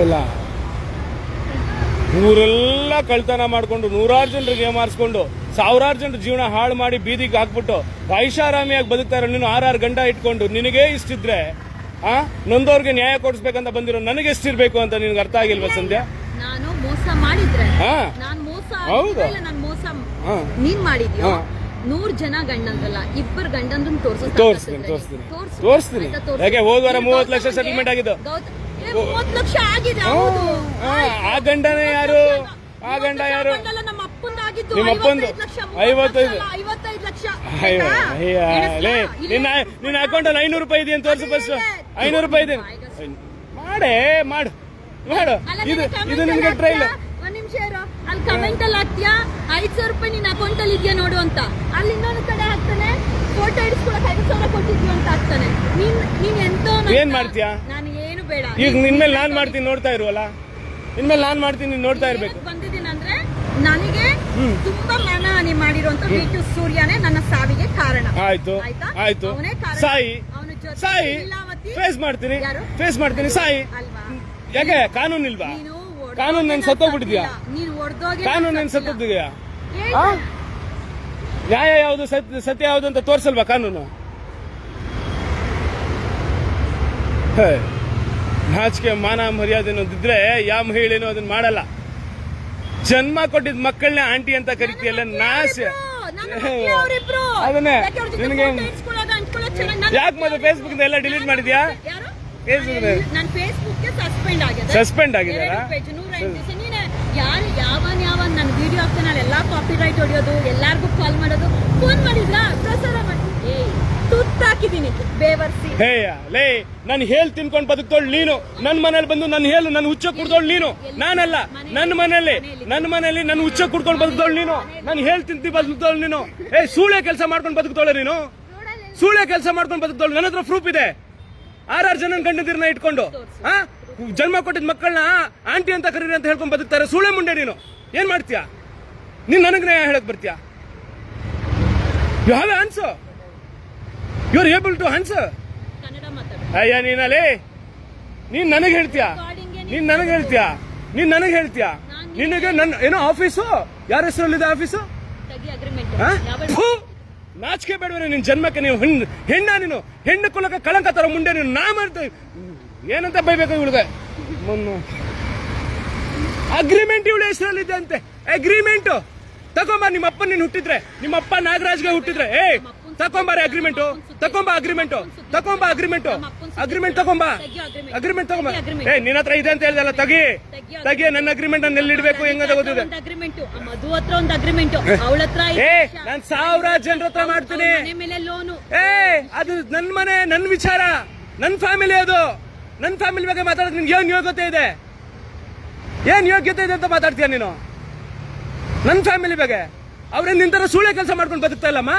ಇಲ್ಲ. ಊರೆಲ್ಲ ಕಳ್ತನ ಮಾಡ್ಕೊಂಡು ನೂರಾರು ಜನರಿಗೆ ಆರಿಸ್ಕೊಂಡು ಸಾವಿರಾರು ಜನರ ಜೀವನ ಹಾಳು ಮಾಡಿ ಬೀದಿಗೆ ಹಾಕ್ಬಿಟ್ಟು ಐಷಾರಾಮಿಯಾಗಿ ಬದುಕ್ತಾ ಇರೋ ನೀನು ಆರಾರು ಗಂಡ ಇಟ್ಕೊಂಡು ನಿನಗೇ ಇಷ್ಟಿದ್ರೆ ಆ? ನೊಂದವ್ರಿಗೆ ನ್ಯಾಯ ಕೊಡಿಸ್ಬೇಕಂತ ಬಂದಿರೋ ನನಗೆ ಎಷ್ಟಿರ್ಬೇಕು ಅಂತ ನಿನ್ಗೆ ಅರ್ಥ ಆಗಿಲ್ವಾ ಸಂಧ್ಯಾ? ನಾನು ಮೋಸ ಮಾಡಿದ್ರೆ ಹಾ. ನಾನ್ ಮೋಸ ಹೌದು. ಇಲ್ಲ ನಾನು ಮೋಸ ಹಾ. ನೀನ್ ಮಾಡಿದ್ಯೋ? ನೂರ್ ಜನ ಗಂಡಂದ್ರಲ್ಲ ಇಬ್ಬರು ಗಂಡಂದ್ರನ್ನ ತೋರಿಸ್ತೀನಿ ತೋರಿಸ್ತೀನಿ. ತೋರಿಸ್ತೀನಿ. ಯಾಕೆ ಹೋದ ವಾರ ಮೂವತ್ತು ಲಕ್ಷ ಸೆಟಲ್ಮೆಂಟ್ ಆಗಿದ್ದು? ಮೂವತ್ತು ಲಕ್ಷ ಆಗಿದೆ ಹೌದು. ಆ, ಆ ಗಂಡನೇ ಯಾರು? ಆ ಗಂಡ ಯಾರು? ನಮ್ಮ ಅಪ್ಪಂದಾಗಿದ್ದು ನಿಮ್ಮ ಅಪ್ಪಂದು? ಐವತ್ತೈದು ಐವತ್ತೈದು. ಲಕ್ಷ ಐವತ್ತೈದು? ಅಯ್ಯೋ ಆಯ್ತಾ? ಅಯ್ಯ ಎಣಿಸ್ಲಾ? ನಿನ್ನ ನಿನ್ನ ಅಕೌಂಟಲ್ಲಿ ಐನೂರು ರೂಪಾಯಿ ಇದೆ ಅಂತ ತೋರಿಸು ಫಸ್ಟ್ ಐನೂರು ರೂಪಾಯಿ ಇದೆ. ಮಾಡೇ ಮಾಡು. ಮಾಡು. ಅಲ್ಲ, ಇದು ನಿನ್ನ comment ಇದು ಅಲ್ಲಿ ನಿನ್ಗೆ ಟ್ರೈಲ್? ಒಂದ್ ನಿಮಿಷ ಇರು. ಅಲ್ಲಿ ಕಮೆಂಟ್ ಅಲ್ಲಿ ಹಾಕ್ತೀಯಾ? ಐದ್ ಸಾವಿರ ರೂಪಾಯಿ ನಿನ್ನ ಅಕೌಂಟ್ ಅಲ್ಲಿ ಇದೆಯಾ ನೋಡು ಅಂತ. ಅಲ್ಲಿ ಇನ್ನೊಂದು ಕಡೆ ಹಾಕ್ತಾನೆ ಫೋಟೋ ಇಡಿಸ್ಕೊಳಕ್ ಐದು ಸಾವಿರ ಕೊಟ್ಟಿದ್ವಿ ಅಂತ ಹಾಕ್ತಾನೆ. ನೀನ್ ನೀನ್ ಎಂತ ಏನ್ ಮಾಡ್ತೀಯಾ? ನಾನು ಬೇಡ. ಈಗ ನಿನ್ಮೇಲೆ ನಾನ್ ಮಾಡ್ತೀನಿ ನೋಡ್ತಾ ಇರುವಲ್ಲ? ಇನ್ಮೇಲೆ ನಾನ್ ಮಾಡ್ತೀನಿ ನೀನ್ ನೋಡ್ತಾ ಇರ್ಬೇಕು. ಏನಕ್ ಬಂದಿದ್ದೀನಂದ್ರೆ ನನಗೆ ತುಂಬಾ ಮಾನಹಾನಿ ಮಾಡಿರುವಂತ ವಿ ಸೂರ್ಯನೇ ನನ್ನ ಸಾವಿಗೆ ಕಾರಣ. ಆಯ್ತು. ಆಯ್ತಾ? ಆಯ್ತು. ಅವನೇ ಕಾರಣ. ಸಾಯಿ. ಅವನ ಜೊತೆ ಸಾಯಿ. ಲೀಲಾವತಿ. ಫೇಸ್ ಮಾಡ್ತೀನಿ. ಯಾರು? ಫೇಸ್ ಮಾಡ್ತೀನಿ. ಸಾಯಿ. ಅಲ್ವಾ? ಯಾಕೆ? ಕಾನೂನು ಇಲ್ವಾ? ನೀನು ಹೊಡ್ದೋಗಿ ಕಾನೂನು ನನ್ ನಾನ್ ಸತ್ತೋಗ್ಬಿಟ್ಟಿದ್ಯಾ? ಸತ್ತಿಲ್ಲ. ನೀನು ಹೊಡೆದೋಗಿ ಕಾನೂನು ಆ? ನ್ಯಾಯ ಯಾವುದು? ಸತ್ಯ ಸತ್ಯ ಯಾವುದು ಅಂತ ತೋರಿಸಲ್ವಾ ಕಾನೂನು? ಹೇ, ನಾಚಿಕೆ ಮಾನ ಮರ್ಯಾದೆ ಅನ್ನೋದಿದ್ರೆ ಯಾವ ಮಹಿಳೆನೂ ಅದನ್ನ ಮಾಡಲ್ಲ. ಜನ್ಮ ಕೊಟ್ಟಿದ್ ಮಕ್ಕಳನ್ನ ಆಂಟಿ ಅಂತ ಕರಿತೀಯಲ್ಲ ನಾಶ. ಅದನ್ನೇ ನಿನಗೆ ಯಾಕೆ ಮೊದಲು ಫೇಸ್ಬುಕ್ ಎಲ್ಲ ಡಿಲೀಟ್ ಮಾಡಿದ್ಯಾ? ಫೇಸ್ಬುಕ್ ಸಸ್ಪೆಂಡ್ ಆಗಿದೆ ಯಾರು ಯಾವನ್ ಯಾವನ್ ನನ್ನ ವಿಡಿಯೋ ಹಾಕ್ತಾನೆ ಎಲ್ಲಾ ಕಾಪಿ ರೈಟ್ ಹೊಡಿಯೋದು ಎಲ್ಲಾರ್ಗು ಕಾಲ್ ಮಾಡೋದು. ಫೋನ್ ಮಾಡಿದ್ರಾ? ಪ್ರಸಾರ ಮಾಡಿ. ಏ ಬೇವರ್ಸಿ. ಹೇಯ ಲೇ ನಾನು ಹೇಳ್ ತಿನ್ಕೊಂಡ್ ಬದುಕ್ತೋಳ್ ನೀನು. ನನ್ ಮನೇಲಿ ಬಂದು ನನ್ ಹೇಳು ನನ್ ಹುಚ್ಚ ಕುಡ್ದೋಳ್ ನೀನು. ನಾನಲ್ಲ ನನ್ನ ಮನೇಲಿ ನನ್ನ ಮನೇಲಿ ನನ್ ಹುಚ್ಚ ಕುಡ್ಕೊಂಡು ಬದುಕ್ತೋಳ್ ನೀನು. ನಾನು ಹೇಳ್ ತಿಂತಿ ಬದುಕ್ತೋಳ್ ನೀನು. ಏ ಸೂಳೆ ಕೆಲಸ ಮಾಡ್ಕೊಂಡು ಬದುಕ್ತೋಳೆ ನೀನು? ಸೂಳೆ ಕೆಲಸ ಮಾಡ್ಕೊಂಡ್ ಬದುಕ್ತೋಳು ನನ್ನ ಹತ್ರ ಪ್ರೂಫ್ ಇದೆ. ಆರಾರು ಜನ ಗಂಡದಿರ್ನ ಇಟ್ಕೊಂಡು ಹಾ ಜನ್ಮ ಕೊಟ್ಟಿದ್ ಮಕ್ಕಳನ್ನ ಆಂಟಿ ಅಂತ ಕರೀರಿ ಅಂತ ಹೇಳ್ಕೊಂಡ್ ಬದುಕ್ತಾರೆ. ಸೂಳೆ ಮುಂಡೆ ನೀನು. ಏನ್ ಮಾಡ್ತೀಯಾ? ನೀನ್ ನನಗ್ ನ್ಯಾಯ ಹೇಳಕ್ ಬರ್ತೀಯಾ? You have answer you are able to answer ಅಯ್ಯ ನೀನಲ್ಲಿ? ನೀನ್ ನನಗೆ ಹೇಳ್ತೀಯಾ? ನೀನ್ ನನಗೆ ಹೇಳ್ತೀಯಾ? ನೀನ್ ನನಗೆ ಹೇಳ್ತೀಯಾ? ನಿನಗೆ ನನ್ನ ಏನೋ ಆಫೀಸು ಯಾರ ಹೆಸರಲ್ಲಿದೆ ಆಫೀಸು! ನಾಚಿಕೆ ಬೇಡವೇನೆ ನಿನ್ ಜನ್ಮಕ್ಕೆ ನೀವು ಹೆಣ್ಣು ಹೆಣ್ಣ ನೀನು. ಹೆಣ್ಣು ಕುಲಕ್ಕೆ ಕಳಂಕ ತರ ಮುಂಡೆ ನೀನು. ನಾ ಮಾಡ್ತೇವೆ ಏನಂತ ಬೈಬೇಕು ಇವಳಿಗೆ? ಅಗ್ರಿಮೆಂಟ್ ಇವಳ ಹೆಸರಲ್ಲಿದೆ ಅಂತೆ. ಅಗ್ರಿಮೆಂಟ್ ತಗೊಂಬ ನಿಮ್ಮಪ್ಪ ನೀನು ಹುಟ್ಟಿದ್ರೆ. ನಿಮ್ಮಪ್ಪ ನಾಗರಾಜ್ಗೆ ಹುಟ್ಟಿದ್ರೆ. ಏ ತಗೊಂಬಾರೆ ಅಗ್ರಿಮೆಂಟ್ ತಕೊಂಬ ಅಗ್ರಿಮೆಂಟ್ ತಕೊಂಬ ಅಗ್ರಿಮೆಂಟ್ ಅಗ್ರಿಮೆಂಟ್ ತಗೊಂಬ ಅಗ್ರಿಮೆಂಟ್ ತಗೊಂಬ. ಏ, ನಿನ್ನ ಹತ್ರ ಇದೆ ಅಂತ ಹೇಳ್ದಲ್ಲ, ತಗಿ. ತಗಿ, ನನ್ನ ಅಗ್ರಿಮೆಂಟ್ ಅನ್ನ ಎಲ್ಲಿಡ್ಬೇಕು? ಹೆಂಗದ ಗೊತ್ತಿದೆ? ಅಗ್ರಿಮೆಂಟ್ ಮಧು ಹತ್ರ ಒಂದು ಅಗ್ರಿಮೆಂಟ್ ಅವಳ ಹತ್ರ ಏ. ನಾನ್ ಸಾವಿರಾರು ಜನರ ಹತ್ರ ಮಾಡ್ತೀನಿ. ಏ, ಅದು ನನ್ನ ಮನೆ ನನ್ನ ವಿಚಾರ. ನನ್ನ ಫ್ಯಾಮಿಲಿ ಅದು. ನನ್ನ ಫ್ಯಾಮಿಲಿ ಬಗ್ಗೆ ಮಾತಾಡೋದು ನಿನ್ಗೆ ಏನು ಯೋಗ್ಯತೆ ಇದೆ? ಏನ್ ಯೋಗ್ಯತೆ ಇದೆ ಅಂತ ಮಾತಾಡ್ತೀಯ ನೀನು? ನನ್ನ ಫ್ಯಾಮಿಲಿ ಬಗ್ಗೆ. ಅವ್ರೇನು ನಿಂತರ ಸುಳ್ಳೆ ಕೆಲಸ ಮಾಡ್ಕೊಂಡು ಬದುಕ್ತಾ ಇಲ್ಲಮ್ಮ?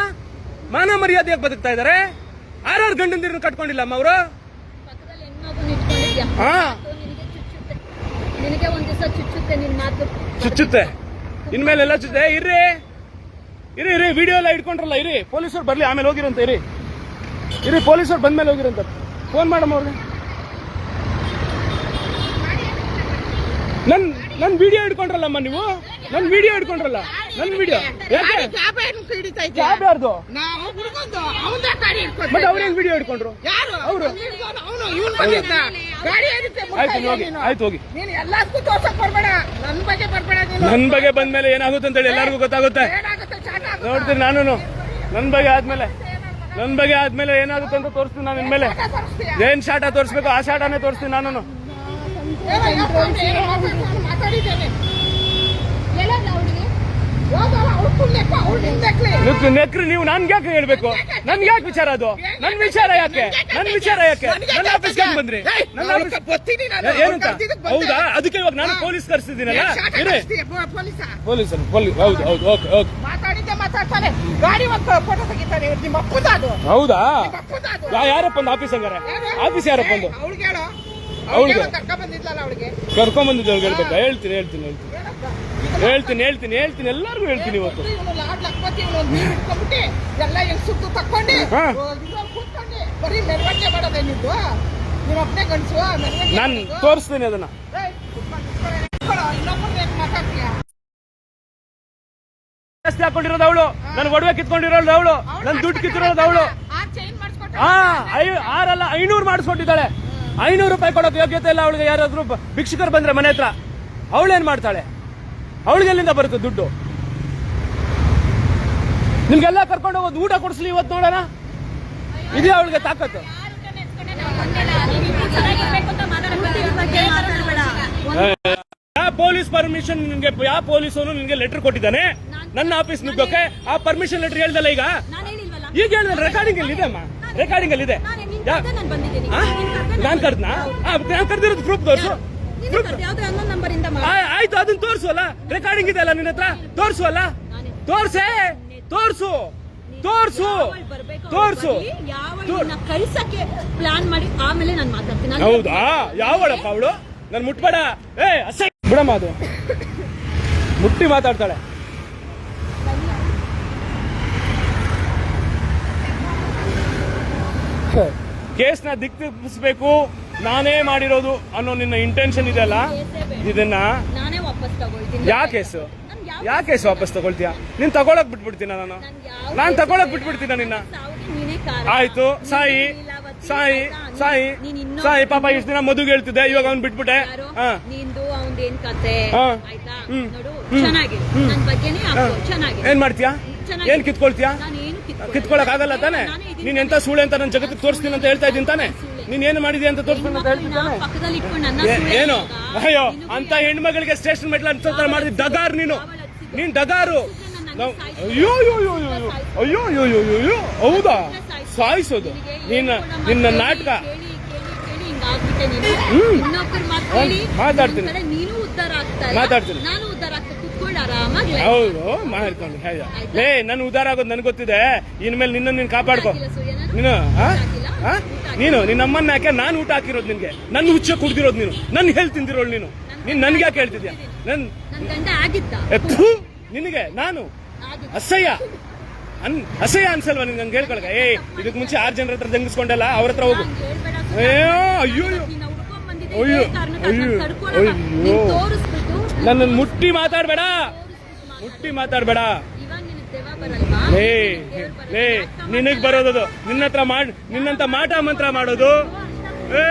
ಮಾನ ಮರ್ಯಾದೆಯಾಗಿ ಬದುಕ್ತಾ ಇದಾರೆ ಆರಾರು ಗಂಡಂದಿರನ್ನ ಕಟ್ಕೊಂಡಿಲ್ಲಮ್ಮ ಅವರು? ಚುಚ್ಚುತ್ತೆ. ಚುಚ್ಚುತ್ತೆ ಇನ್ಮೇಲೆಲ್ಲ ಚುಚ್ಚುತ್ತೆ. ಇರ್ರಿ. ಇರಿ ಇರಿ ವಿಡಿಯೋ ಎಲ್ಲ ಇಟ್ಕೊಂಡ್ರಲ್ಲ ಇರಿ ಪೊಲೀಸರು ಬರ್ಲಿ ಆಮೇಲೆ ಹೋಗಿರಂತ ಇರಿ ಇರಿ ಪೊಲೀಸರು ಬಂದ್ಮೇಲೆ ಹೋಗಿರಂತ. ಫೋನ್ ಮಾಡಮ್ಮ ಅವ್ರಿಗೆ. ನನ್ ನನ್ ವಿಡಿಯೋ ಇಟ್ಕೊಂಡ್ರಲ್ಲಮ್ಮ ನೀವು? ನನ್ ವಿಡಿಯೋ ಇಟ್ಕೊಂಡ್ರಲ್ಲ? ನನ್ ವಿಡಿಯೋ ಯಾಕೆ? ಕ್ಯಾಬ್ ಕ್ಯಾಬ್ ಯಾರ್ದು? ನಾವು ಹುಡುಗಂದು ಅವನ ಗಾಡಿ ಹಿಡ್ಕೊಂಡು ಮತ್ತೆ ಅವ್ರು ಹೆಂಗ್ ವಿಡಿಯೋ ಇಟ್ಕೊಂಡ್ರು ಯಾರು? ಅವರು? ಅವನು ಇವನ್ ಬಂದಿದ್ದ ಗಾಡಿ ಏನಕ್ಕೆ ಮುಟ್ತಾ ಆಯ್ತು ಹೋಗಿ. ನೀನು? ಆಯ್ತು ಹೋಗಿ. ನೀನು ಎಲ್ಲದಕ್ಕೂ ತೋರ್ಸಕ್ ಬರ್ಬೇಡ. ನನ್ ಬಗ್ಗೆ ಬರ್ಬೇಡ ನೀನು. ಬಗ್ಗೆ ಬಂದ್ಮೇಲೆ ಏನಾಗುತ್ತೆ ಅಂತ ಹೇಳಿ ಎಲ್ಲರಿಗೂ ಗೊತ್ತಾಗುತ್ತೆ. ನೋಡ್ತೀನಿ ನಾನು ನನ್ ಬಗ್ಗೆ ಆದ್ಮೇಲೆ. ನನ್ ಬಗ್ಗೆ ಆದ್ಮೇಲೆ ಏನಾಗುತ್ತೆ ಅಂತ ತೋರಿಸ್ತೀನಿ ನಾನು ಇನ್ಮೇಲೆ? ಏನ್ ಶಾಟ ತೋರಿಸ್ಬೇಕು? ಆ ಶಾಟಾನೇ ತೋರಿಸ್ತೀನಿ ನಾನು ಮಾತಾಡಿದ್ದೇನೆ. ನೆಕ್ರಿ ನೀವು ನನ್ಗೆ ಯಾಕೆ ಹೇಳ್ಬೇಕು? ನನ್ಗೆ ಯಾಕೆ ವಿಚಾರ ಅದು? ನನ್ ವಿಚಾರ ಯಾಕೆ? ನನ್ ವಿಚಾರ ಯಾಕೆ? ನನ್ನ ಆಫೀಸ್ ಹೆಂಗ್ ಬಂದ್ರಿ? ನನ್ನ ಏನಂತ? ಹೌದಾ? ಅದಕ್ಕೆ ಇವಾಗ ನಾನು ಪೊಲೀಸ್ ಕರ್ಸಿದ್ದೀನಲ್ಲ? ಪೊಲೀಸ? ಹೌದು ಹೌದು ಓಕೆ ಓಕೆ. ಹೌದಾ? ಯಾರಪ್ಪ ಒಂದು ಆಫೀಸ್ ಹಂಗಾರೆ? ಆಫೀಸ್ ಯಾರಪ್ಪ ಒಂದು? ಅವಳಿಗೆ ಕರ್ಕೊಂಡ್ ಬಂದಿದ್ದ ಹೇಳ್ತೀನಿ ಹೇಳ್ತೀನಿ ಹೇಳ್ತೀನಿ. ಹೇಳ್ತೀನಿ ಹೇಳ್ತೀನಿ ಹೇಳ್ತೀನಿ ಎಲ್ಲರಿಗೂ ಹೇಳ್ತೀನಿ ಇವತ್ತು. ನಾನು ತೋರಿಸ್ತೀನಿ ಅದನ್ನ. ಹಾಕೊಂಡಿರೋದು ಅವಳು. ನನ್ನ ಒಡವೆ ಕಿತ್ಕೊಂಡಿರೋದು ಅವಳು. ನನ್ನ ದುಡ್ಡು ಕಿತ್ತಿರೋದು ಅವಳು. ಹಾ ಆರಲ್ಲ ಐನೂರು ಮಾಡಿಸ್ಕೊಂಡಿದ್ದಾಳೆ. ಐನೂರು ರೂಪಾಯಿ ಕೊಡೋಕೆ ಯೋಗ್ಯತೆ ಇಲ್ಲ ಅವಳಿಗೆ ಯಾರಾದ್ರೂ ಭಿಕ್ಷಕರು ಬಂದ್ರೆ ಮನೆ ಹತ್ರ. ಅವಳೇನ್ ಮಾಡ್ತಾಳೆ? ಅವಳಿಗೆ ಎಲ್ಲಿಂದ ಬರುತ್ತೆ ದುಡ್ಡು? ನಿಮ್ಗೆಲ್ಲ ಕರ್ಕೊಂಡು ಹೋಗೋದು ಊಟ ಕೊಡಿಸ್ಲಿ ಇವತ್ತು ನೋಡೋಣ? ಇದೇ ಅವಳಿಗೆ ತಾಕತ್ತು. ಪೊಲೀಸ್ ಪರ್ಮಿಷನ್ ನಿನ್ಗೆ ಯಾವ ಪೊಲೀಸನು ನಿನ್ಗೆ ಲೆಟರ್ ಕೊಟ್ಟಿದ್ದಾನೆ? ನನ್ನ ಆಫೀಸ್ ನುಗ್ಗೋಕೆ ಆ ಪರ್ಮಿಷನ್ ಲೆಟರ್ ಹೇಳ್ದಲ್ಲ ಈಗ? ಈಗ ಹೇಳಿದ್ರೆ ರೆಕಾರ್ಡಿಂಗ್ ಅಲ್ಲಿ ಇದೆ ಅಮ್ಮ ರೆಕಾರ್ಡಿಂಗ್ ಅಲ್ಲಿ ಇದೆ. ನಾನ್ ಕರ್ದ್ನಾ? ನಾನು ಕರ್ದಿರೋದು ಪ್ರೂಫ್ ತೋರ್ಸು. ಆಯ್ತು ಅದನ್ನ ತೋರಿಸುವಲ್ಲ? ರೆಕಾರ್ಡಿಂಗ್ ಇದೆ ಅಲ್ಲ ನಿನ್ನ ಹತ್ರ? ತೋರ್ಸುವಲ್ಲ? ತೋರ್ಸೆ? ತೋರ್ಸು. ತೋರ್ಸು. ತೋರ್ಸು. ಬರ್ಲಿ, ಯಾವಳ್ ತೋರ್- ನಿನ್ನ ಕಳ್ಸಕ್ಕೆ ಪ್ಲಾನ್ ಮಾಡಿ ಆಮೇಲೆ ನಾನು ಮಾತಾಡ್ತೀನಿ. ಹೌದಾ? ಯಾವಳಪ್ಪ ಅವಳು? ನನ್ ಮುಟ್ಬೇಡ. ಏ ಅಸೈ ಬಿಡಮ್ಮ ಅದು. ಮುಟ್ಟಿ ಮಾತಾಡ್ತಾಳೆ. ಕೇಸ್ನ ದಿಕ್ಕಿ ತಿಪ್ಪಿಸ್ಬೇಕು ನಾನೇ ಮಾಡಿರೋದು ಅನ್ನೋ ನಿನ್ನ ಇಂಟೆನ್ಷನ್ ಇದೆಯಲ್ಲ? ಇದನ್ನ ಯಾಕೆಸು ಯಾಕೆಸು ವಾಪಸ್ ತಗೊಳ್ತೀಯ? ನೀನ್ ತಗೊಳಕ್ ಬಿಟ್ಬಿಡ್ತೀನ ನಾನು? ನಾನು ತಗೊಳಕ್ ಬಿಟ್ಬಿಡ್ತೀನ ನಿನ್ನ? ಆಯ್ತು ಸಾಯಿ ಸಾಯಿ ಸಾಯಿ ಸಾಯಿ ಪಾಪ ಇಷ್ಟು ದಿನ ಮದುವೆ ಹೇಳ್ತಿದ್ದೆ ಇವಾಗ ಅವ್ನು ಬಿಟ್ಬಿಟ್ಟೆ. ಏನ್ ಮಾಡ್ತೀಯಾ? ಏನ್ ಕಿತ್ಕೊಳ್ತೀಯಾ? ಕಿತ್ಕೊಳಕ್ ಆಗಲ್ಲ ತಾನೆ? ನೀನ್ ಎಂತ ಸೂಳೆ ಅಂತ ನನ್ನ ಜಗತ್ತಿಗೆ ತೋರಿಸ್ತೀನಿ ಅಂತ ಹೇಳ್ತಾ ಇದ್ದೀನಿ ತಾನೆ? ನೀನ್ ಏನು ಮಾಡಿದೆ ಅಂತ ತೋರಿಸ್ಕೊಂಡು ಏನು? ಅಯ್ಯೋ ಅಂತ ಹೆಣ್ಮಗಳಿಗೆ ಸ್ಟೇಷನ್ ಮೆಟ್ಲ ಅನ್ಸೋತರ ಮಾಡಿದ್ ದಗಾರ್ ನೀನು. ನೀನ್ ದಗಾರು. ಅಯ್ಯೋ ಅಯ್ಯೋ ಅಯ್ಯೋ ಅಯ್ಯೋ ಅಯ್ಯೋ. ಅಯ್ಯೋ ಹೌದಾ? ಸಾಯಿಸೋದು. ನಿನ್ನ ನಿನ್ನ ನಾಟಕ. ಹ್ಮ್. ಮಾತಾಡ್ತೀನಿ. ಮಾತಾಡ್ತೀನಿ. ಹೌದು. ಮಾಡ್ಕೊಂಡು ಏ ನನ್ ಉದ್ದಾರ ಆಗೋದು ನನ್ಗೊತ್ತಿದೆ ಇನ್ಮೇಲೆ ನಿನ್ನ ನೀನ್ ಕಾಪಾಡ್ಕೊ. ನೀನು ನೀನು ಆ? ನೀನು ನಿನ್ನ ಅಮ್ಮನ್ನ ಯಾಕೆ ನಾನು ಊಟ ಹಾಕಿರೋದು ನಿನ್ಗೆ? ನನ್ನ ಹುಚ್ಚ ಕುಡ್ದಿರೋದು ನೀನು. ನನ್ನ ಹೇಳಿ ತಿಂದಿರೋಳು ನೀನು. ನೀನ್ ನನ್ಗೆ ಯಾಕೆ ಹೇಳ್ತಿದ್ಯಾ? ನನ್ ಆಗಿದ್ದ. ನಿನಗೆ ನಾನು? ಅಸಹ್ಯ. ಅನ್ ಅಸಹ್ಯ ಅನ್ಸಲ್ವಾ ನಿನ್ ನಂಗೆ ಹೇಳ್ಕೊಳಕ ಏ ಇದಕ್ ಮುಂಚೆ ಆರ್ ಜನರ ಹತ್ರ ಜಂಗಿಸ್ಕೊಂಡಲ್ಲ ಅವ್ರ ಹತ್ರ ಹೋಗು. ಅಯ್ಯೋ ಅಯ್ಯೋ ಅಯ್ಯೋ, ಇದೇ ಕಾರಣಕ್ಕೆ ಅದನ್ನ ಅಯ್ಯೋ, ತಡ್ಕೊಳಲ್ಲ. ಅಯ್ಯೋ. ನೀನ್ ನನ್ನ ಮುಟ್ಟಿ ಮಾತಾಡ್ಬೇಡ. ಮುಟ್ಟಿ ಮಾತಾಡ್ಬೇಡ ಇವಾಗ ನಿನಗ್ ದೆವ್ವ ಬರಲ್ವಾ? ಲೇ. ಲೇ ನಿನಗ್ ಬರೋದದು. ನಿನ್ನ ಹತ್ರ ಮಾಡ್ ನಿನ್ನಂತ ಮಾಟ ಮಂತ್ರ ಮಾಡೋದು? ಏ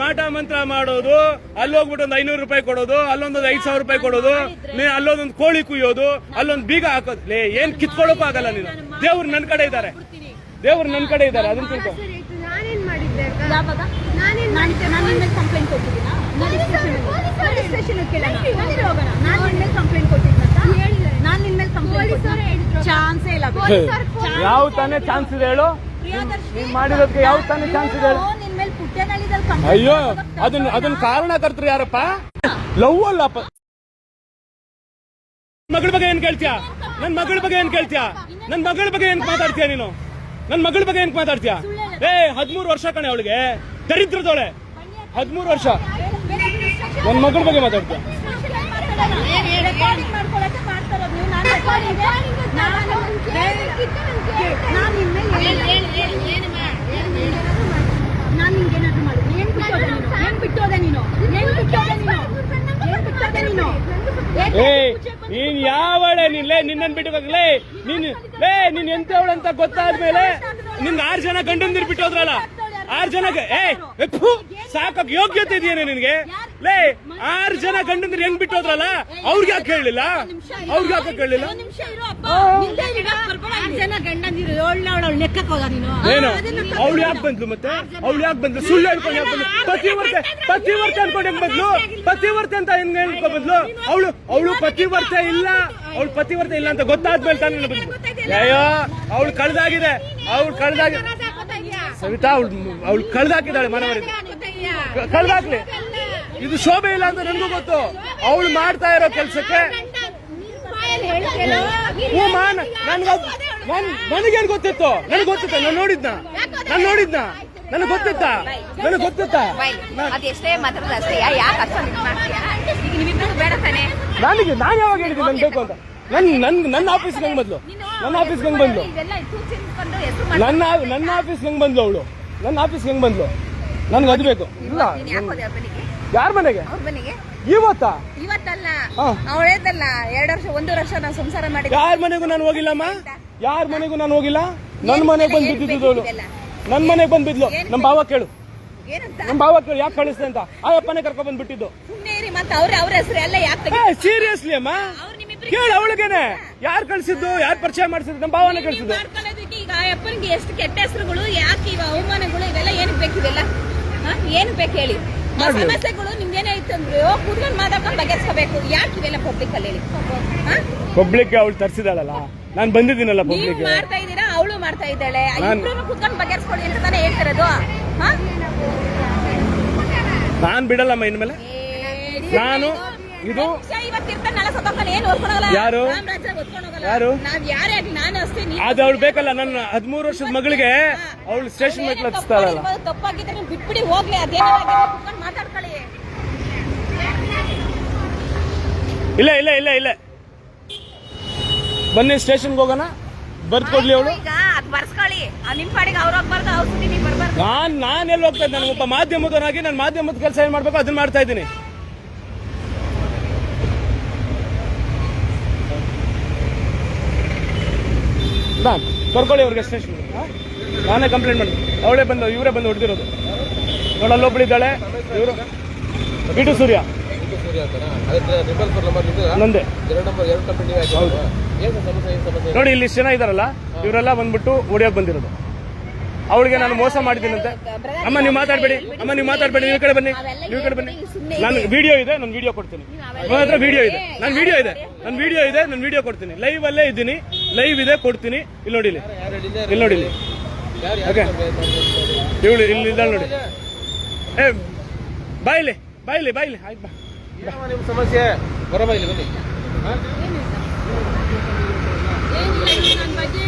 ಮಾಟ ಮಂತ್ರ ಮಾಡೋದು? ಅಲ್ಲಿ ಹೋಗ್ಬಿಟ್ಟು ಒಂದು ಐನೂರು ರೂಪಾಯಿ ಕೊಡೋದು ಅಲ್ಲೊಂದು ಐದ್ ಸಾವಿರ ರೂಪಾಯಿ ಕೊಡೋದು ನೀ ಅಲ್ಲೊಂದೊಂದು ಕೋಳಿ ಕುಯ್ಯೋದು ಅಲ್ಲೊಂದು ಬೀಗ ಹಾಕೋದು. ಲೇ ಏನ್ ಕಿತ್ಕೊಳಕ್ ಆಗಲ್ಲ ನೀನು. ದೇವ್ರು ನನ್ ಕಡೆ ಇದ್ದಾರೆ. ದೇವ್ರು ನನ್ ಕಡೆ ಇದ್ದಾರೆ ಅದನ್ನ ತಿಳ್ಕೊ. ಕಂಪ್ಲೇಂಟ್ ಮಾಡಿದ್ದೆ ಚಾನ್ಸೇ ಇಲ್ಲ ಯಾವ ತಾನೇ ಚಾನ್ಸ್ ಇದೆ ಹೇಳು ನೀವ್ ನೀನ್ ಮಾಡಿರೋದಕ್ಕೆ ಯಾವ ತಾನೇ ಚಾನ್ಸ್ ಇದೆ ಅಯ್ಯೋ ಅದನ್ನ ಅದನ್ನ ಕಾರಣ ಕಾರಣಕರ್ತರು ಯಾರಪ್ಪ ಲವ್ ಅಲ್ಲಪ್ಪ ಮಗಳ ಬಗ್ಗೆ ಏನ್ ಕೇಳ್ತೀಯ ನನ್ ಮಗಳ ಬಗ್ಗೆ ಏನ್ ಕೇಳ್ತೀಯಾ ನನ್ ಮಗಳ ಬಗ್ಗೆ ಏನ್ ಮಾತಾಡ್ತೀಯ ನೀನು ನನ್ ಮಗಳ ಬಗ್ಗೆ ಏನ್ ಮಾತಾಡ್ತೀಯ ಏ ಹದ್ಮೂರು ವರ್ಷ ಕಣೆ ಅವಳಿಗೆ ದರಿದ್ರದವಳೆ ಹದ್ಮೂರು ವರ್ಷ ನನ್ ಮಗಳ ಬಗ್ಗೆ ಮಾತಾಡ್ತೀಯ ನೀನ್ ಯಾವಳೆ ನಿನ್ಲೆ ನಿನ್ನ ಬಿಟ್ಟು ಹೋಗ್ಲೇ ನೀನ್ ಲೇ ನೀನ್ ಎಂತವಳಂತ ಗೊತ್ತಾದ್ಮೇಲೆ ನಿನ್ ಆರ್ ಜನ ಗಂಡಂದಿರ್ ಬಿಟ್ಟೋದ್ರಲ್ಲ ಆರ್ ಜನಕ್ಕೆ ಏ ಸಾಕ ಯೋಗ್ಯತೆ ಇದೆಯೇನೆ ನಿನ್ಗೆ? ಲೇ ಆರು ಜನ ಗಂಡಂದ್ರೆ ಹೆಂಗ್ ಬಿಟ್ಟು ಹೋದ್ರಲ್ಲ? ಅವ್ರಿಗೆ ಯಾಕೆ ಹೇಳಲಿಲ್ಲ ಅವ್ರಿಗೆ ಯಾಕೆ ಕೇಳಿಲ್ಲ ಏನು? ಅವ್ಳು ಯಾಕೆ ಬಂದ್ಲು ಮತ್ತೆ? ಅವ್ಳು ಯಾಕೆ ಬಂದ್ಲು ಸುಳ್ಳು ಹೇಳ್ಕೊಂಡು ಯಾಕೆ ಬಂದ್ಲು ಪತಿವರ್ತೆ ಪತಿವರ್ತೆ ಅನ್ಕೊಂಡು ಹೆಂಗ್ ಬಂದ್ಲು? ಪತಿವರ್ತೆ ಅಂತ ಹೆಂಗ್ ಹೇಳ್ಕೊ ಬಂದ್ಲು? ಅವಳು ಅವಳು ಪತಿವರ್ತೆ ಇಲ್ಲ. ಅವಳು ಪತಿವರ್ತೆ ಇಲ್ಲ ಅಂತ ಗೊತ್ತಾದ್ಮೇಲೆ ತಾನೇ ಬಂದ್ಲು. ಅಯ್ಯೋ ಅವಳು ಕಳ್ದಾಗಿದೆ. ಅವಳು ಕಳ್ದಾಗಿದೆ ಸವಿತಾ ಅವಳು ಅವಳು ಕಳ್ದಾಕಿದ್ದಾಳೆ ಮನವರಿಗೆ. ಕಳ್ದಾಕ್ಲಿ. ಇದು ಶೋಭೆ ಇಲ್ಲ ಅಂತ ನನಗೂ ಗೊತ್ತು. ಅವಳು ಮಾಡ್ತಾ ಇರೋ ಕೆಲ್ಸಕ್ಕೆ ನನಗೇನು ಗೊತ್ತಿತ್ತು? ನನಗೆ ಗೊತ್ತಿತ್ತ ನಾನು ನೋಡಿದ್ನ. ನಾನು ನೋಡಿದ್ನ. ನನಗೆ ಗೊತ್ತಿತ್ತ? ನನಗೆ ಗೊತ್ತಿತ್ತ? ಅದೆಷ್ಟೇ ಮಾತಾಡೋದು ಅಷ್ಟೇ. ಯಾಕೆ ಅಷ್ಟೊಂದು ಬೇಡ ತಾನೆ. ನನಗೆ ನಾನು ಯಾವಾಗ ಹೇಳಿದ್ದೀನಿ ನನ್ಗೆ ಬೇಕು ಅಂತ? ನನ್ ನನ್ ನನ್ನ ಆಫೀಸ್ ಹೆಂಗ್ ಬಂದ್ಲು. ನನ್ನ ಆಫೀಸ್ ಹೆಂಗ್ ಬಂದ್ಲು. ನನ್ನ ನನ್ನ ಆಫೀಸ್ ಹೆಂಗ್ ಬಂದ್ಲು ಅವಳು. ನನ್ನ ಆಫೀಸ್ ಹೆಂಗ್ ಬಂದ್ಲು. ನನ್ಗೆ ಅದು ಬೇಕು. ಇಲ್ಲ ನೀನು ಯಾರ ಮನೆಗೆ? ಅವ್ರ ಮನೆಗೆ. ಇವತ್ತಾ? ಇವತ್ತಲ್ಲ. ಹಾ. ಅವಳೇದಲ್ಲ ಎರಡು ವರ್ಷ ಒಂದು ವರ್ಷ ನಾವು ಸಂಸಾರ ಮಾಡಿ ಯಾರ ಮನೆಗೂ ನಾನು ಹೋಗಿಲ್ಲಮ್ಮ ಯಾರ ಮನೆಗೂ ನಾನು ಹೋಗಿಲ್ಲ? ನನ್ನ ಮನೆಗೆ ಬಂದು ಏನ್ ಬಿದ್ದಿದ್ದು ಅವಳು? ನನ್ನ ಮನೆಗೆ ಬಂದು ಬಿದ್ಲು ನಮ್ಮ ಭಾವ ಕೇಳು. ಏನಂತ? ನಮ್ಮ ಭಾವ ಕೇಳು ಯಾಕೆ ಕಳಿಸ್ದೆ ಅಂತ? ಆ ಅಪ್ಪನೇ ಕರ್ಕೊಂಡ್ ಬಂದು ಬಿಟ್ಟಿದ್ದು ಸುಮ್ಮನೆ ಇರಿ ಮತ್ತೆ ಅವ್ರ ಅವ್ರ ಹೆಸರು ಎಲ್ಲ ಯಾಕೆ ಸೀರಿಯಸ್ಲಿ ಅಮ್ಮ? ಅವ್ರು ನಿಮ್ಮಿಬ್ರು ಕೇಳು ಅವಳಿಗೇನೆ. ಯಾರು ಕಳಿಸಿದ್ದು ಯಾರು ಪರಿಚಯ ಮಾಡಿಸಿದ್ದು ನಮ್ಮ ಭಾವನೇ ಕಳಿಸಿದ್ದು. ಮಾಡ್ಕೊಳ್ಳೋದಕ್ಕೆ ಈಗ ಅಪ್ಪನಿಗೆ ಎಷ್ಟು ಕೆಟ್ಟ ಹೆಸರುಗಳು ಯಾಕೆ ಇವ ಅವಮಾನಗಳು ಇವೆಲ್ಲ ಏನಕ್ಕೆ ಬೇಕಿದೆಲ್ಲ ಏನಕ್ಕೆ ಬೇಕು ಹೇಳಿ. ಸಮಸ್ಯೆಗಳು ನಿಮ್ಗೇನೇ ಇತ್ತು ಅಂದ್ರೆ ಕೂತ್ಕೊಂಡು ಮಾತಾಡ್ಕೊಂಡು ಬಗೆಹರಿಸ್ಕೋಬೇಕು. ಯಾಕೆ ಇವೆಲ್ಲ ಪಬ್ಲಿಕ್ ಅಲ್ಲಿ? ಪಬ್ಲಿಕ್ ಅವಳು ತರಿಸಿದಾಳಲ್ಲ? ನಾನು ಬಂದಿದ್ದೀನಲ್ಲ ಪಬ್ಲಿಕ್ ಮಾಡ್ತಾ ಇದ್ದೀರಾ ಅವಳು ಮಾಡ್ತಾ ಇದ್ದಾಳೆ. ಇಬ್ರು ಕುತ್ಕೊಂಡು ಬಗೆಹರಿಸ್ಕೊಳ್ಳಿ ಅಂತ ತಾನೇ ಹೇಳ್ತಿರೋದು? ನಾನು ಬಿಡಲ್ಲಮ್ಮ ಇನ್ಮೇಲೆ? ನಾನು ಇದು ಯಾರು? ಯಾರು? ಅದು ಅವ್ಳು ಬೇಕಲ್ಲ ನನ್ನ ಹದಿಮೂರು ವರ್ಷದ ಮಗಳಿಗೆ ಅವಳು ಸ್ಟೇಷನ್ ಹತ್ತಿಸ್ತಾಳಲ್ಲ ನೀವು ಬಿಟ್ಬಿಡಿ ಹೋಗ್ಲಿ ಇಲ್ಲ ಇಲ್ಲ ಇಲ್ಲ ಇಲ್ಲ. ಬನ್ನಿ ಸ್ಟೇಷನ್ಗೆ ಹೋಗೋಣ. ಬರ್ಕೊಡ್ಲಿ ಅವಳು. ನಾನ್ ನಾನು ಎಲ್ಲಿ ಹೋಗ್ತಾ ಇದ್ದೆ? ಒಬ್ಬ ಮಾಧ್ಯಮದವನಾಗಿ ನಾನು ಮಾಧ್ಯಮದ ಕೆಲಸ ಏನ್ ಮಾಡ್ಬೇಕು ಅದನ್ನ ಮಾಡ್ತಾ ಇದ್ದೀನಿ. ನಾನ್ ಕರ್ಕೊಳ್ಳಿ ಅವ್ರಿಗೆ ಸ್ಟೇಷನ್ ನಾನೇ ಕಂಪ್ಲೇಂಟ್ ಮಾಡಿ ಅವಳೇ ಬಂದು ಇವರೇ ಬಂದು ಹೊಡೆದಿರೋದು. ನೋಡಿ ಒಬ್ಬಳಿದ್ದಾಳೆ ಇವರು ಬಿಟು ಸೂರ್ಯ. ನಂದೆ. ಹೌದು. ನೋಡಿ ಇಲ್ಲಿ ಇಷ್ಟು ಜನ ಇದಾರಲ್ಲ ಇವರೆಲ್ಲ ಬಂದ್ಬಿಟ್ಟು ಹೊಡಿಯೋಕೆ ಬಂದಿರೋದು. ಅವಳಿಗೆ ನಾನು ಮೋಸ ಮಾಡಿದ್ದೀನಂತೆ. ಅಮ್ಮ ನೀವು ಮಾತಾಡಬೇಡಿ. ಅಮ್ಮ ನೀವು ಮಾತಾಡಬೇಡಿ. ನೀವು ಕಡೆ ಬನ್ನಿ. ನೀವು ಕಡೆ ಬನ್ನಿ. ನಾನು ವಿಡಿಯೋ ಇದೆ ನಾನು ವಿಡಿಯೋ ಕೊಡ್ತೀನಿ. ನನ್ನ ಹತ್ರ ವಿಡಿಯೋ ಇದೆ. ನನ್ನ ವಿಡಿಯೋ ಇದೆ. ನನ್ನ ವಿಡಿಯೋ ಇದೆ ನಾನು ವಿಡಿಯೋ ಕೊಡ್ತೀನಿ. ಲೈವ್ ಅಲ್ಲೇ ಇದ್ದೀನಿ. ಲೈವ್ ಇದೆ ಕೊಡ್ತೀನಿ. ಇಲ್ಲಿ ನೋಡಿ ಇಲ್ಲಿ. ನೋಡಿ ಇಲ್ಲಿ. ಓಕೆ ಇವಳು ಇಲ್ಲಿ ಇದ್ದಾಳೆ ನೋಡಿ. ಏ ಬಾಯಿಲಿ ಬಾಯಿಲಿ ಬಾಯಿಲಿ. ಆಯ್ತು ಬಾ. ನಿಮ್ಮ ಸಮಸ್ಯೆ? ಬರೋ ಬನ್ನಿ ಹಾಂ ಏನಿಲ್ಲ ಇವ್ರು ನನ್ನ ಬಗ್ಗೆ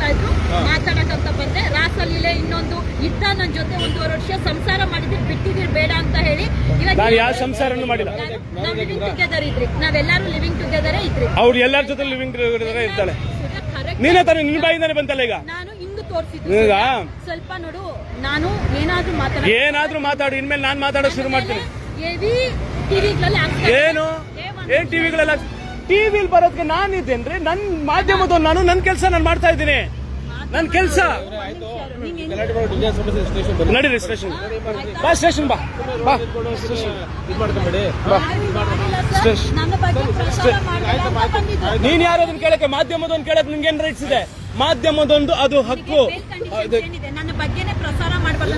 ಮಾಡ್ತಾ ಇದ್ರು ಮಾತಾಡಕ್ಕಂತ ಬಂದೆ. ರಾಸಲೀಲೆ ಇನ್ನೊಂದು ಇದ್ದ ನನ್ನ ಜೊತೆ ಒಂದೂವರೆ ವರ್ಷ ಸಂಸಾರ ಮಾಡಿದ್ರೆ ಬಿಟ್ಟಿದ್ದೀರಿ ಬೇಡ ಅಂತ ಹೇಳಿ. ನಾನು ಯಾವ ಸಂಸಾರನೂ ಮಾಡಿಲ್ಲ. ನಾವು ಲಿವಿಂಗ್ ಟುಗೆದರ್ ಇದ್ರಿ. ನಾವೆಲ್ಲರೂ ಲಿವಿಂಗ್ ಟುಗೆದರೇ ಇದ್ರಿ. ಅವ್ರು ಎಲ್ಲರ ಜೊತೆ ಲಿವಿಂಗ್ ಇರ್ತಾರೆ ಇರ್ತಾಳೆ. ನೀನೇ ತಾನೇ ನಿನ್ನ ಬಾಯಿಂದಾನೆ ಬಂತಲ್ಲ ಈಗ? ನಾನು ಹಿಂಗ್ ತೋರಿಸಿದ್ದು? ಸ್ವಲ್ಪ ನೋಡು ನಾನು ಏನಾದ್ರೂ ಮಾತಾಡ ಏನಾದ್ರೂ ಮಾತಾಡು ಇನ್ಮೇಲೆ ನಾನು ಮಾತಾಡೋಕೆ ಶುರು ಮಾಡ್ತೀನಿ. ಏನು? ಏನ್ ಟಿವಿಗಳೆಲ್ಲ ಟಿವಿಲ್ ಬರೋದಕ್ಕೆ ನಾನು ನನ್ನ ನನ್ ಮಾಧ್ಯಮದವ್ರು ನಾನು ನನ್ನ ಕೆಲಸ ನಾನು ಮಾಡ್ತಾ ಇದ್ದೀನಿ. ನನ್ನ ಕೆಲಸ. ನಡೀರಿ, ಸ್ಟೇಷನ್. ಬಾ ಸ್ಟೇಷನ್ ಬಾ. ಬಾ. ನೀನ್ ಯಾರು ಅದನ್ನ ಕೇಳಕ್ಕೆ? ಮಾಧ್ಯಮದೊಂದು ಕೇಳಕ್ ನಿಂಗೇನ್ ರೈಟ್ಸ್ ಇದೆ? ಮಾಧ್ಯಮದೊಂದು, ಅದು ಹಕ್ಕು.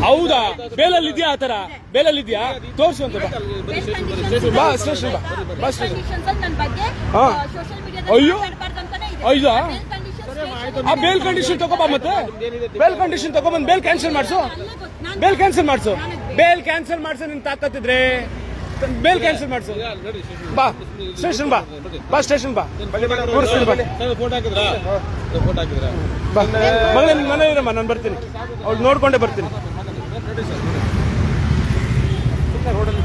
ಹೌದಾ? ಬೇಲಲ್ಲಿ ಇದೆಯಾ ಆತರ ಬೇಲಲ್ಲಿ ಇದೆಯಾ ತೋರ್ಸು ಅಂತ ಬಾ. ಸ್ಟೇಷನ್ ಬಾ. ಬಾ, ಸ್ಟೇಷನ್ ಅಯ್ಯೋ. ಬೇಲ್ ಆ ಬೇಲ್ ಕಂಡೀಷನ್ ತಗೋಬಾ ಮತ್ತೆ? ಬೇಲ್ ಕಂಡೀಷನ್ ತಗೊಬಂದ್ ಬೇಲ್ ಕ್ಯಾನ್ಸಲ್ ಮಾಡ್ಸು. ಬೇಲ್ ಕ್ಯಾನ್ಸಲ್ ಮಾಡ್ಸು. ಬೇಲ್ ಕ್ಯಾನ್ಸಲ್ ಮಾಡ್ಸು ನಿನ್ ತಾಕತ್ತಿದ್ರೆ ಬೇಲ್ ಕ್ಯಾನ್ಸಲ್ ಮಾಡ್ಸು. ಬಾ ಸ್ಟೇಷನ್ ಬಾ. ಬಾ ಸ್ಟೇಷನ್ ಬಾ. ತೋರಿಸ್ತೀನಿ ನಿನ್ ಮನೆ ಇರಮ್ಮ ನಾನು ಬರ್ತೀನಿ. ಅವ್ಳು ನೋಡ್ಕೊಂಡೇ ಬರ್ತೀನಿ. ರೋಡಲ್ಲಿ